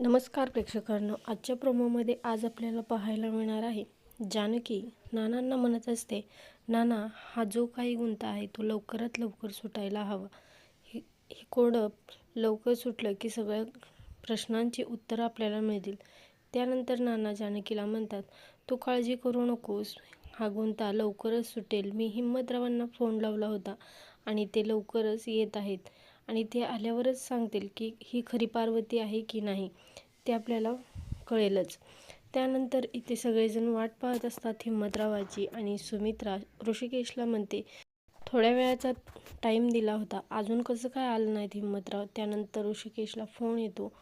नमस्कार प्रेक्षकांनो आजच्या प्रोमोमध्ये आज आपल्याला पाहायला मिळणार आहे जानकी. नानांना म्हणत असते नाना हा जो काही गुंता आहे तो लवकरात लवकर सुटायला हवा. हे हे कोडं लवकर सुटलं की सगळ्या प्रश्नांची उत्तरं आपल्याला मिळतील. त्यानंतर नाना जानकीला म्हणतात तू काळजी करू नकोस. हा गुंता लवकरच सुटेल. मी हिम्मतरावांना फोन लावला होता आणि ते लवकरच येत आहेत. आणि ते आल्यावरच सांगतील की ही खरी पार्वती आहे की नाही ते आपल्याला कळेलच. त्यानंतर इथे सगळेजण वाट पाहत असतात हिम्मतरावाची आणि सुमित्रा ऋषिकेशला म्हणते थोड्या वेळाचा टाईम दिला होता. अजून कसं काय आलं नाहीत हिम्मतराव? त्यानंतर ऋषिकेशला फोन येतो.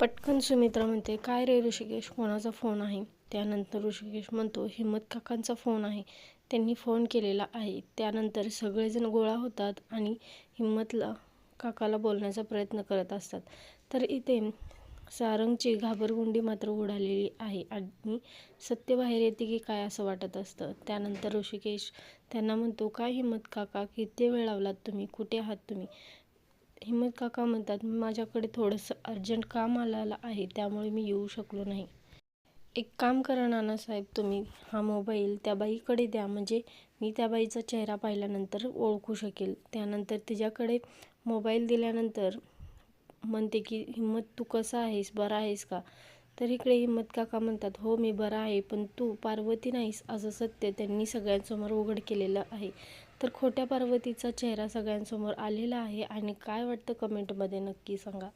पटकन सुमित्रा म्हणते काय रे ऋषिकेश? कोणाचा फोन आहे? त्यानंतर ऋषिकेश म्हणतो हिम्मत काकांचा फोन आहे. त्यांनी फोन केलेला आहे. त्यानंतर सगळेजण गोळा होतात आणि हिम्मतला काकाला बोलण्याचा प्रयत्न करत असतात. तर इथे सारंगची घाबरगुंडी मात्र उडालेली आहे आणि सत्य बाहेर येते की काय असं वाटत असतं. त्यानंतर ऋषिकेश त्यांना म्हणतो काय हिम्मत काका? किती वेळ लावलात तुम्ही? कुठे आहात तुम्ही? हिम्मत काका म्हणतात माझ्याकडे थोडंसं अर्जंट काम आलेलं आहे त्यामुळे मी येऊ शकलो नाही. एक काम करा नानासाहेब तुम्ही हा मोबाईल त्या बाईकडे द्या. म्हणजे मी त्या बाईचा चेहरा पाहिल्यानंतर ओळखू शकेल. त्यानंतर तिच्याकडे मोबाईल दिल्यानंतर म्हणते की हिम्मत तू कसा आहेस? बरा आहेस का? तर इकडे हिम्मत काका म्हणतात हो मी बरा आहे पण तू पार्वती नाहीस असं सत्य त्यांनी सगळ्यांसमोर उघड केलेलं आहे. तर खोट्या पार्वतीचा चेहरा सगळ्यांसमोर आलेला आहे. आणि काय वाटतं कमेंटमध्ये नक्की सांगा.